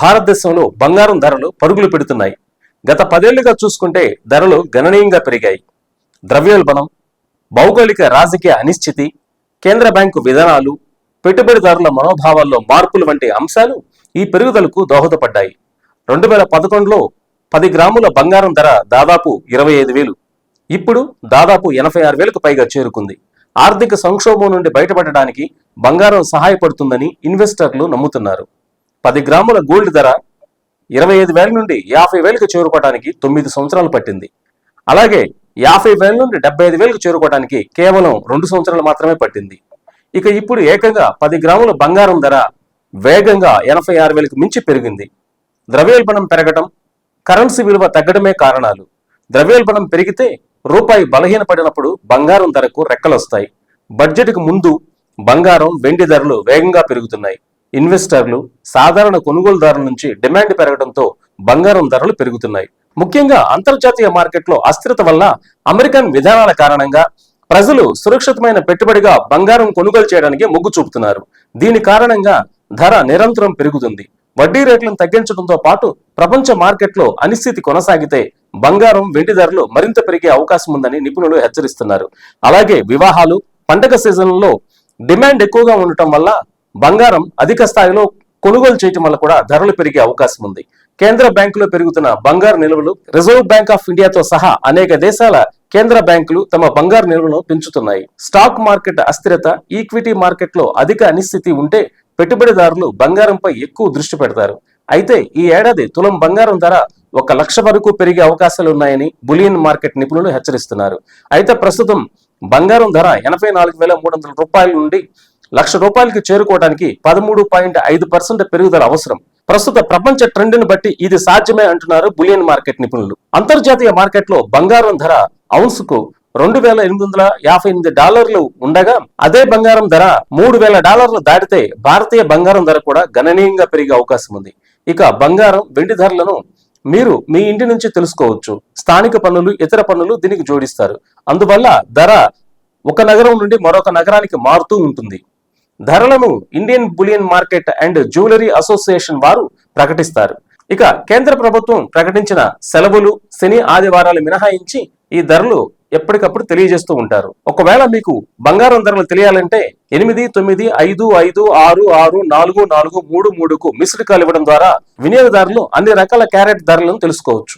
భారతదేశంలో బంగారం ధరలు పరుగులు పెడుతున్నాయి. గత పదేళ్ళుగా చూసుకుంటే ధరలు గణనీయంగా పెరిగాయి. ద్రవ్యోల్బణం భౌగోళిక రాజకీయ అనిశ్చితి కేంద్ర బ్యాంకు విధానాలు పెట్టుబడిదారుల మనోభావాల్లో మార్పులు వంటి అంశాలు ఈ పెరుగుదలకు దోహదపడ్డాయి. రెండు వేల పదకొండులో పది గ్రాముల బంగారం ధర దాదాపు ఇరవై ఐదు వేలు. ఇప్పుడు దాదాపు ఎనభై ఆరు వేలకు పైగా చేరుకుంది. ఆర్థిక సంక్షోభం నుండి బయటపడడానికి బంగారం సహాయపడుతుందని ఇన్వెస్టర్లు నమ్ముతున్నారు. పది గ్రాముల గోల్డ్ ధర ఇరవై ఐదు వేల నుండి యాభై వేలకు చేరుకోవడానికి తొమ్మిది సంవత్సరాలు పట్టింది. అలాగే యాభై వేల నుండి డెబ్బై ఐదు వేలకు చేరుకోవడానికి కేవలం రెండు సంవత్సరాలు మాత్రమే పట్టింది. ఇక ఇప్పుడు ఏకంగా పది గ్రాముల బంగారం ధర వేగంగా ఎనభై ఆరు వేలకు మించి పెరిగింది. ద్రవ్యోల్బణం పెరగడం కరెన్సీ విలువ తగ్గడమే కారణాలు. ద్రవ్యోల్బణం పెరిగితే రూపాయి బలహీనపడినప్పుడు బంగారం ధరకు రెక్కలొస్తాయి. బడ్జెట్కు ముందు బంగారం వెండి ధరలు వేగంగా పెరుగుతున్నాయి. ఇన్వెస్టర్లు సాధారణ కొనుగోలుదారుల నుంచి డిమాండ్ పెరగడంతో బంగారం ధరలు పెరుగుతున్నాయి. ముఖ్యంగా అంతర్జాతీయ మార్కెట్లో అస్థిరత వల్ల అమెరికన్ విధానాల కారణంగా ప్రజలు సురక్షితమైన పెట్టుబడిగా బంగారం కొనుగోలు చేయడానికి మొగ్గు చూపుతున్నారు. దీని కారణంగా ధర నిరంతరం పెరుగుతుంది. వడ్డీ రేట్లను తగ్గించడంతో పాటు ప్రపంచ మార్కెట్లో అనిశ్చితి కొనసాగితే బంగారం వెండి ధరలు మరింత పెరిగే అవకాశం ఉందని నిపుణులు హెచ్చరిస్తున్నారు. అలాగే వివాహాలు పండగ సీజన్లో డిమాండ్ ఎక్కువగా ఉండటం వల్ల బంగారం అధిక స్థాయిలో కొనుగోలు చేయటం వల్ల కూడా ధరలు పెరిగే అవకాశం ఉంది. కేంద్ర బ్యాంకులో పెరుగుతున్న బంగారు నిల్వలు రిజర్వ్ బ్యాంక్ ఆఫ్ ఇండియాతో సహా అనేక దేశాల కేంద్ర బ్యాంకులు తమ బంగారు నిల్వలను పెంచుతున్నాయి. స్టాక్ మార్కెట్ అస్థిరత ఈక్విటీ మార్కెట్లో అధిక అనిశ్చితి ఉంటే పెట్టుబడిదారులు బంగారంపై ఎక్కువ దృష్టి పెడతారు. అయితే ఈ ఏడాది తులం బంగారం ధర ఒక లక్ష వరకు పెరిగే అవకాశాలు ఉన్నాయని బులియన్ మార్కెట్ నిపుణులు హెచ్చరిస్తున్నారు. అయితే ప్రస్తుతం బంగారం ధర ఎనభై నాలుగు వేల మూడు వందల రూపాయల నుండి లక్ష రూపాయలకి చేరుకోవడానికి పదమూడు పాయింట్ ఐదు పర్సెంట్ పెరుగుదల అవసరం. ప్రస్తుత ప్రపంచ ట్రెండ్ని బట్టి ఇది సాధ్యమే అంటున్నారు బులియన్ మార్కెట్ నిపుణులు. అంతర్జాతీయ మార్కెట్లో బంగారం ధర ఔన్స్కు రెండు వేల ఎనిమిది వందల యాభై ఎనిమిది డాలర్లు ఉండగా అదే బంగారం ధర మూడు వేల డాలర్లు దాటితే భారతీయ బంగారం ధర కూడా గణనీయంగా పెరిగే అవకాశం ఉంది. ఇక బంగారం వెండి ధరలను మీరు మీ ఇంటి నుంచి తెలుసుకోవచ్చు. స్థానిక పన్నులు ఇతర పన్నులు దీనికి జోడిస్తారు. అందువల్ల ధర ఒక నగరం నుండి మరొక నగరానికి మారుతూ ఉంటుంది. ధరలను Indian bullion market and jewellery association వారు ప్రకటిస్తారు. ఇక కేంద్ర ప్రభుత్వం ప్రకటించిన సెలవులు శని ఆదివారాలు మినహాయించి ఈ ధరలు ఎప్పటికప్పుడు తెలియజేస్తూ ఉంటారు. ఒకవేళ మీకు బంగారం ధరలు తెలియాలంటే ఎనిమిది తొమ్మిది ఐదు ఐదు ఆరు ఆరు నాలుగు నాలుగు మూడు మూడుకు మిస్డ్ కాల్ ఇవ్వడం ద్వారా వినియోగదారులు అన్ని రకాల క్యారెట్ ధరలను తెలుసుకోవచ్చు.